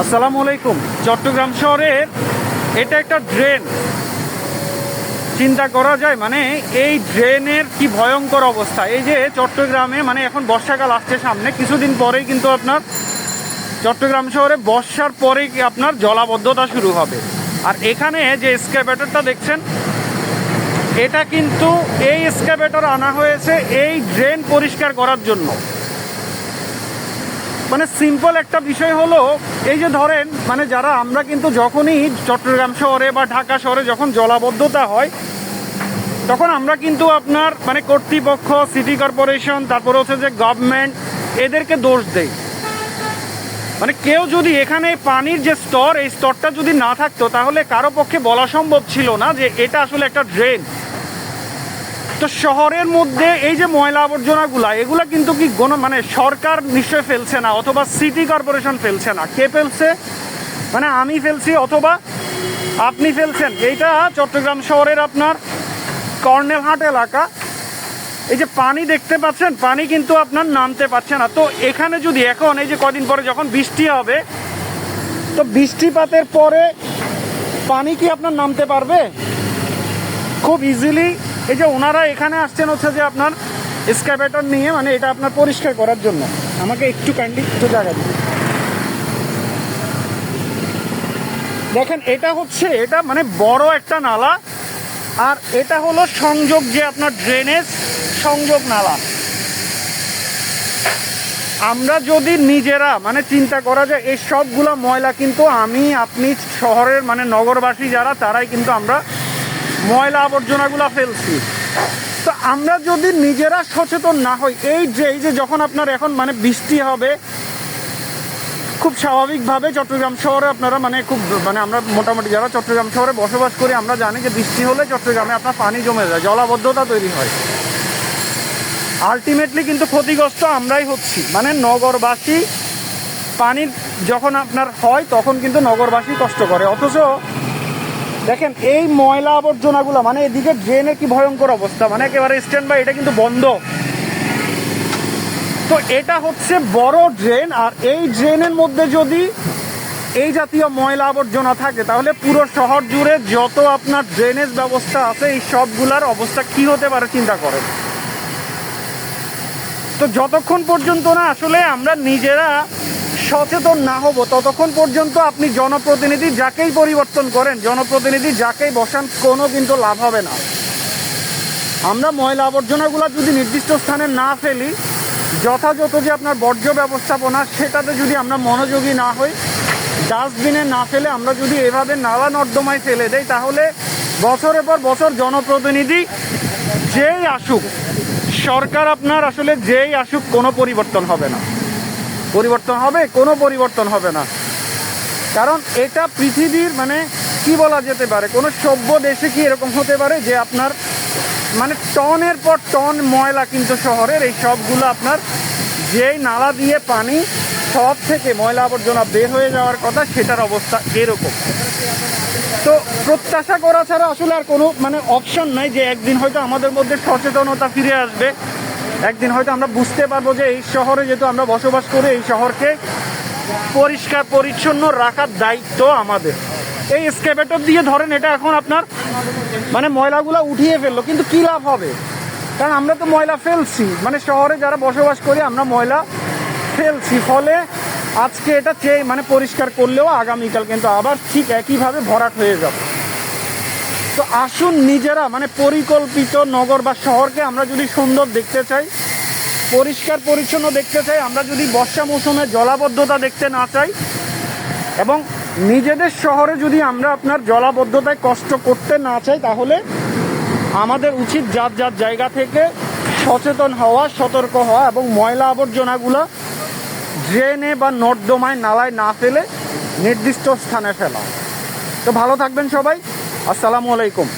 আসসালামু আলাইকুম। চট্টগ্রাম শহরের এটা একটা ড্রেন চিন্তা করা যায় মানে এই ড্রেনের কি ভয়ঙ্কর অবস্থা। এই যে চট্টগ্রামে মানে এখন বর্ষাকাল আসছে সামনে, কিছুদিন পরেই কিন্তু আপনার চট্টগ্রাম শহরে বর্ষার পরেই আপনার জলাবদ্ধতা শুরু হবে। আর এখানে যে স্ক্যাভেটরটা দেখছেন, এটা কিন্তু এই স্ক্যাভেটর আনা হয়েছে এই ড্রেন পরিষ্কার করার জন্য। মানে সিম্পল একটা বিষয় হলো, এই যে ধরেন মানে যারা আমরা কিন্তু যখনই চট্টগ্রাম শহরে বা ঢাকা শহরে যখন জলাবদ্ধতা হয়, তখন আমরা কিন্তু আপনার মানে কর্তৃপক্ষ সিটি কর্পোরেশন তারপরে হচ্ছে যে গভর্নমেন্ট এদেরকে দোষ দেই। মানে কেউ যদি এখানে পানির যে স্তর, এই স্তরটা যদি না থাকতো, তাহলে কারও পক্ষে বলা সম্ভব ছিল না যে এটা আসলে একটা ড্রেন তো শহরের মধ্যে এই যে ময়লা আবর্জনাগুলা, এগুলা কিন্তু কি কোনো মানে সরকার নিশ্চয় ফেলছে না, অথবা সিটি কর্পোরেশন ফেলছে না? কে ফেলছে? মানে আমি ফেলছি অথবা আপনি ফেলছেন? এইটা চট্টগ্রাম শহরের আপনার কর্নেলহাট এলাকা। এই যে পানি দেখতে পাচ্ছেন, পানি কিন্তু আপনার নামতে পারছে না। তো এখানে যদি এখন, এই যে কদিন পরে যখন বৃষ্টি হবে, তো বৃষ্টিপাতের পরে পানি কি আপনার নামতে পারবে? খুব ইজিলি এই যে ওনারা এখানে আসছেন হচ্ছে যে আপনার স্ক্যাভেটর নিয়ে মানে এটা আপনার পরিষ্কার করার জন্য। আমাকে একটু কাইন্ডলি একটু জায়গা দিন দেখেন, এটা হচ্ছে, এটা মানে বড় একটা নালা, আর এটা হলো সংযোগ যে আপনার ড্রেনেজ সংযোগ নালা। আমরা যদি নিজেরা মানে চিন্তা করা যায়, এই সবগুলা ময়লা কিন্তু আমি, আপনি শহরের মানে নগরবাসী যারা, তারাই কিন্তু আমরা ময়লা আবর্জনাগুলো ফেলছি। তো আমরা যদি নিজেরা সচেতন না হই, এই যে এই যে যখন আপনার এখন মানে বৃষ্টি হবে, খুব স্বাভাবিকভাবে চট্টগ্রাম শহরে আপনারা মানে খুব মানে আমরা মোটামুটি যারা চট্টগ্রাম শহরে বসবাস করি, আমরা জানি যে বৃষ্টি হলে চট্টগ্রামে আপনার পানি জমে যায়, জলাবদ্ধতা তৈরি হয়। আলটিমেটলি কিন্তু ক্ষতিগ্রস্ত আমরাই হচ্ছি। মানে নগরবাসী পানির যখন আপনার হয়, তখন কিন্তু নগরবাসী কষ্ট করে। অথচ দেখেন, এই ময়লা আবর্জনাগুলো মানে এদিকে ড্রেনের কি ভয়ঙ্কর অবস্থা মানে একেবারে স্ট্যান্ড বাই এটা কিন্তু বন্ধ। তো এটা হচ্ছে বড় ড্রেন আর এই ড্রেনের মধ্যে যদি এই জাতীয় ময়লা আবর্জনা থাকে, তাহলে পুরো শহর জুড়ে যত আপনার ড্রেনেজ ব্যবস্থা আছে, এই সবগুলার অবস্থা কি হতে পারে চিন্তা করেন। তো যতক্ষণ পর্যন্ত না, আসলে আমরা নিজেরা সচেতন না হব, ততক্ষণ পর্যন্ত আপনি জনপ্রতিনিধি যাকেই পরিবর্তন করেন, জনপ্রতিনিধি যাকেই বসান, কোনো কিন্তু লাভ হবে না। আমরা ময়লা আবর্জনাগুলো যদি নির্দিষ্ট স্থানে না ফেলি, যথাযথ যে আপনার বর্জ্য ব্যবস্থাপনা, সেটাতে যদি আমরা মনোযোগী না হই, ডাস্টবিনে না ফেলে আমরা যদি এভাবে নালা নর্দমায় ফেলে দেই, তাহলে বছরের পর বছর জনপ্রতিনিধি যেই আসুক, সরকার আপনার আসলে যেই আসুক, কোনো পরিবর্তন হবে না। পরিবর্তন হবে, কোনো পরিবর্তন হবে না। কারণ এটা পৃথিবীর মানে কি বলা যেতে পারে, কোনো সভ্য দেশে কি এরকম হতে পারে যে আপনার মানে টনের পর টন ময়লা কিন্তু শহরের এই সবগুলো আপনার যেই নালা দিয়ে পানি সব থেকে ময়লা আবর্জনা বের হয়ে যাওয়ার কথা, সেটার অবস্থা এরকম। তো প্রত্যাশা করা ছাড়া আসলে আর কোনো মানে অপশন নাই যে একদিন হয়তো আমাদের মধ্যে সচেতনতা ফিরে আসবে। একদিন হয়তো আমরা বুঝতে পারব যে এই শহরে যেহেতু আমরা বসবাস করি, এই শহরকে পরিষ্কার, পরিচ্ছন্ন রাখার দায়িত্ব আমাদের। এই স্কেপেটর দিয়ে ধরেন এটা এখন আপনার মানে ময়লাগুলো উঠিয়ে ফেলল, কিন্তু কি লাভ হবে? কারণ আমরা তো ময়লা ফেলছি। মানে শহরে যারা বসবাস করি, আমরা ময়লা ফেলছি। ফলে আজকে এটা চেয়ে মানে পরিষ্কার করলেও আগামীকাল কিন্তু আবার ঠিক একইভাবে ভরাট হয়ে যাবে। তো আসুন নিজেরা মানে পরিকল্পিত নগর বা শহরকে আমরা যদি সুন্দর দেখতে চাই, পরিষ্কার পরিচ্ছন্ন দেখতে চাই, আমরা যদি বর্ষা মৌসুমে জলাবদ্ধতা দেখতে না চাই, এবং নিজেদের শহরে যদি আমরা আপনার জলাবদ্ধতায় কষ্ট করতে না চাই, তাহলে আমাদের উচিত যার যার জায়গা থেকে সচেতন হওয়া, সতর্ক হওয়া এবং ময়লা আবর্জনাগুলো ড্রেনে বা নর্দমায় নালায় না ফেলে নির্দিষ্ট স্থানে ফেলা। তো ভালো থাকবেন সবাই। আসসালামু আলাইকুম।